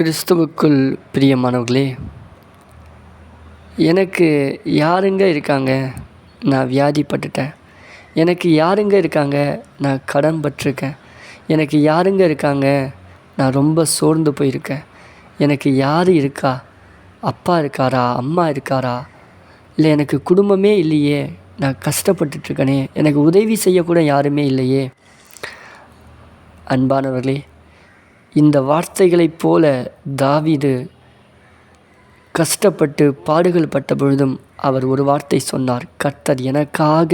கிறிஸ்துவுக்குள் பிரியமானவர்களே எனக்கு யாருங்க இருக்காங்க? நான் வியாதிப்பட்டுட்டேன். எனக்கு யாருங்க இருக்காங்க? நான் கடன் பட்டிருக்கேன். எனக்கு யாருங்க இருக்காங்க? நான் ரொம்ப சோர்ந்து போயிருக்கேன். எனக்கு யார் இருக்கா? அப்பா இருக்காரா? அம்மா இருக்காரா? இல்லை எனக்கு குடும்பமே இல்லையே. நான் கஷ்டப்பட்டுட்ருக்கனே. எனக்கு உதவி செய்யக்கூட யாருமே இல்லையே. அன்பானவர்களே இந்த வார்த்தைகளைப் போல தாவீது கஷ்டப்பட்டு பாடுகள் பட்ட பொழுதும் அவர் ஒரு வார்த்தை சொன்னார் கர்த்தர் எனக்காக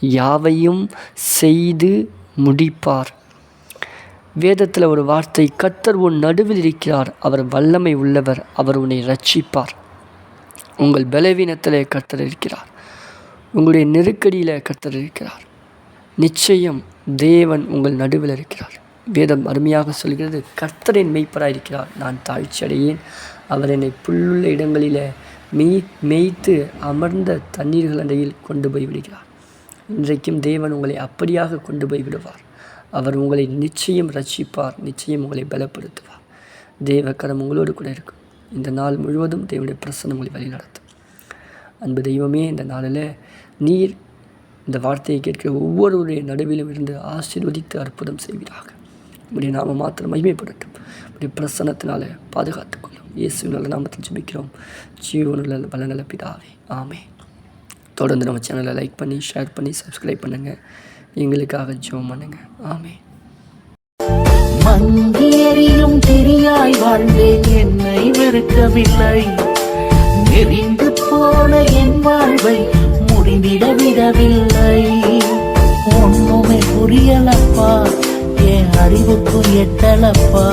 யாவையும் செய்து முடிப்பார். வேதத்தில் ஒரு வார்த்தை கர்த்தர் உன் நடுவில் இருக்கிறார் அவர் வல்லமை உள்ளவர் அவர் உன்னை ரட்சிப்பார் உங்கள் பலவீனத்தில் கர்த்தர் இருக்கிறார் உங்களுடைய நெருக்கடியில் கர்த்தர் இருக்கிறார். நிச்சயம் தேவன் உங்கள் நடுவில் இருக்கிறார். வேதம் அருமையாக சொல்கிறது கர்த்தரின் மெய்ப்பராயிருக்கிறார் நான் தாழ்ச்சி அடையேன். அவர் என்னை புல்லுள்ள இடங்களில் மெய் மேய்த்து அமர்ந்த தண்ணீர்கள் அண்டையில் கொண்டு போய் விடுகிறார். இன்றைக்கும் தேவன் உங்களை அப்படியாக கொண்டு போய் விடுவார். அவர் உங்களை நிச்சயம் ரட்சிப்பார் நிச்சயம் உங்களை பலப்படுத்துவார். தேவ உங்களோடு கூட இருக்கும். இந்த நாள் முழுவதும் தேவனுடைய பிரசனம் உங்களை வழிநடத்தும். அன்பு தெய்வமே இந்த நாளில் நீர் இந்த வார்த்தையை கேட்கிற ஒவ்வொருவருடைய நடுவிலும் இருந்து ஆசீர்வதித்து அற்புதம் செய்வீராக. உடைய நாம மாத்திரம் மகிமைப்படட்டும் உடைய பிரசன்னத்தினால பாதுகாத்துக்கொள்ளும் இயேசு நல்ல நாமத்தில் ஜெபிக்கிறோம். ஜீவனுள்ள வல்லநல பிதாவே. ஆமே தொடர்ந்து நம்ம சேனலை லைக் பண்ணி ஷேர் பண்ணி சப்ஸ்கிரைப் பண்ணுங்கள் எங்களுக்காக ஜோம் பண்ணுங்கள் ஆமே மங்கேறியும் தெரியாய் வாழ்ந்தேன். என்னை வெறுக்கவில்லை. எரிந்து போன என் வாழ்வை முடிந்திட விடவில்லை. ஒன்றுமே புரியலப்பா. என் அறிவுக்கு எட்டலப்பா.